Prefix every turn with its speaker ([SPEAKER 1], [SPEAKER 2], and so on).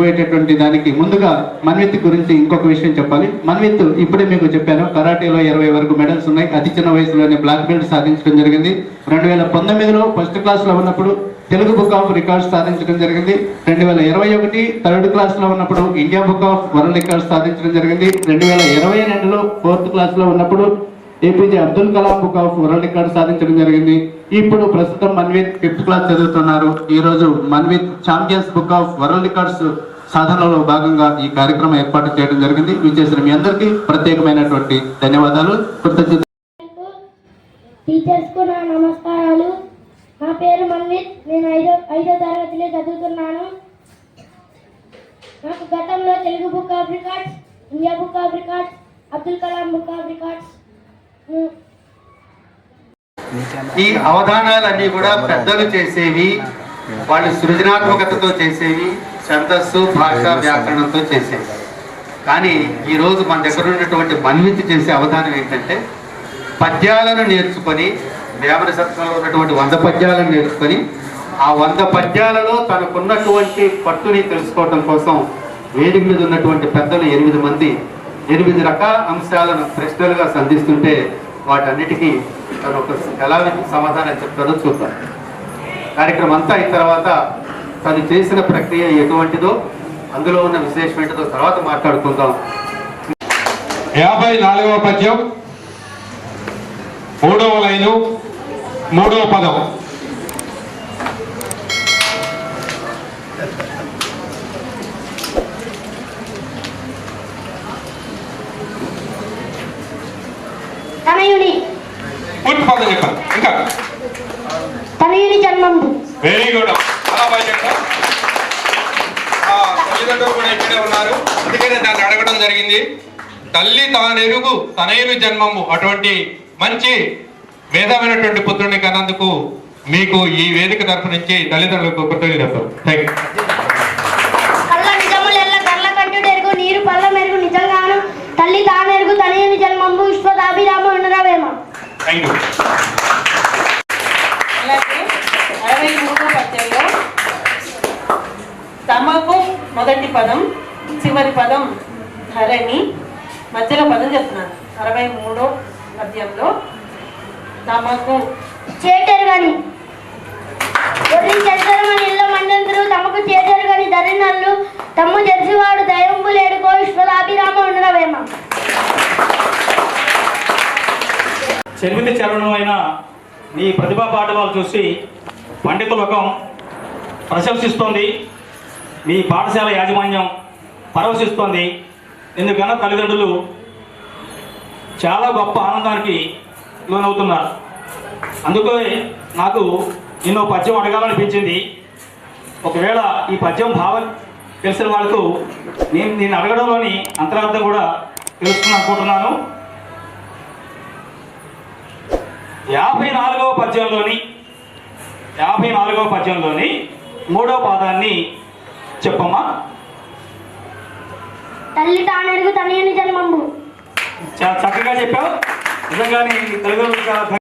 [SPEAKER 1] పోయేటటువంటి దానికి ముందుగా మన్విత్ గురించి ఇంకొక విషయం చెప్పాలి. మన్విత్ ఇప్పుడే మీకు చెప్పాను కరాటేలో ఇరవై వరకు మెడల్స్ ఉన్నాయి. అతి చిన్న వయసులోనే బ్లాక్ బెల్ట్ సాధించడం జరిగింది. రెండు వేల పంతొమ్మిదిలో ఫస్ట్ క్లాస్లో ఉన్నప్పుడు తెలుగు బుక్ ఆఫ్ రికార్డ్స్ సాధించడం జరిగింది. రెండు వేల ఇరవై ఒకటి థర్డ్ క్లాస్లో ఉన్నప్పుడు India book of world records సాధించడం జరిగింది. రెండు వేల ఇరవై రెండులో ఫోర్త్ క్లాస్లో ఉన్నప్పుడు APJ Abdul Kalam book of world record సాధించడం జరిగింది. ఇప్పుడు ప్రస్తుతం మన్వీత్ ఫిఫ్త్ క్లాస్ చదువుతున్నారు. ఈ రోజు Manvith champions book of world records సాధనలో భాగంగా ఈ కార్యక్రమం ఏర్పాటు చేయడం జరిగింది. విచ్చేసిన మీ అందరికీ ప్రత్యేకమైనటువంటి ధన్యవాదాలు. కృతజ్ఞత
[SPEAKER 2] టీచర్స్కు నా నమస్కారాలు. నా పేరు మన్విత్. నేను ఐదో ఐదో తరగతిలో చదువుతున్నాను. నాకు గతంలో Telugu book of records India book of records Abdul Kalam book of records
[SPEAKER 1] ఈ అవధానాలన్నీ కూడా పెద్దలు చేసేవి వాళ్ళు సృజనాత్మకతతో చేసేవి ఛందస్సు భాష వ్యాకరణంతో చేసేవి. కానీ ఈరోజు మన దగ్గర ఉన్నటువంటి మన్వితి చేసే అవధానం ఏంటంటే పద్యాలను నేర్చుకొని వేమన సత్వంలో ఉన్నటువంటి వంద పద్యాలను నేర్చుకొని ఆ వంద పద్యాలలో తనకున్నటువంటి పట్టుని తెలుసుకోవటం కోసం వేదిక మీద ఉన్నటువంటి పెద్దలు ఎనిమిది మంది ఎనిమిది రకాల అంశాలను ప్రశ్నలుగా సంధిస్తుంటే వాటన్నిటికీ తను ఒక ఎలా సమాధానం చెప్తాడో చూద్దాం. కార్యక్రమం అంతా అయిన తర్వాత తను చేసిన ప్రక్రియ ఎటువంటిదో అందులో ఉన్న విశేషం ఏంటిదో తర్వాత మాట్లాడుకుందాం.
[SPEAKER 3] యాభై నాలుగవ పద్యం మూడవ లైను మూడవ పదం
[SPEAKER 2] తనయుని
[SPEAKER 3] పూర్తి పదం చెప్పండి ఇంకా.
[SPEAKER 2] తనయుని జన్మంబు
[SPEAKER 3] వెరీ గుడ్ చాలా బాగా చెప్పారు. ఆ, తల్లిదండ్రులు కూడా ఇక్కడే ఉన్నారు. అందుకనే దాన్ని అడగడం జరిగింది. తల్లి తానెరుగు తనయుని జన్మము అటువంటి మంచి వేదమైనటువంటి పుత్రుని కన్నందుకు మీకు ఈ వేదిక తరపు నుంచి తల్లిదండ్రులకు కృతజ్ఞతలు థ్యాంక్ యూ
[SPEAKER 2] కళ్ళ కంటుడు ఎరుగు నీరు పళ్ళ మెరుగు నిజంగాను తల్లి తానెరుగు తనయుని జన్మంబు విశ్వదాభిరామ ఉండరావేమ
[SPEAKER 3] థ్యాంక్ యూ
[SPEAKER 4] అలాగే అరవై మూడో పద్యంలో తమకు మొదటి పదం చివరి పదం ధరణి. మధ్యలో పదం చెప్తున్నాను. అరవై మూడో పద్యంలో తమకు
[SPEAKER 2] చేటరు గాని ఒరి చెత్తరమని ఇళ్ళ మండంతులు తమకు చేటరు గాని ధరినల్లు తమ్ము తెలిసివాడు దయంబు లేడుకో విశ్వదాభిరామ ఉండరవేమ
[SPEAKER 5] చరిమితి చరణమైన మీ ప్రతిభా పాఠవాలు చూసి పండిత లోకం ప్రశంసిస్తోంది. మీ పాఠశాల యాజమాన్యం పరవశిస్తోంది. ఎందుకన్నా తల్లిదండ్రులు చాలా గొప్ప ఆనందానికి లోనవుతున్నారు. అందుకే నాకు నిన్ను పద్యం అడగాలనిపించింది. ఒకవేళ ఈ పద్యం భావం తెలిసిన వాళ్ళకు నేను నేను అడగడంలోని అంతరార్థం కూడా తెలుసుకుని అనుకుంటున్నాను. యాభై నాలుగవ పద్యంలోని యాభై నాలుగవ పద్యంలోని మూడవ పాదాన్ని చెప్పమ్మా.
[SPEAKER 2] తల్లి తానెరుగు తనయుని జన్మంబు.
[SPEAKER 5] చక్కగా చెప్పావు. నిజంగానే నీ తల్లిదండ్రులకు చాలా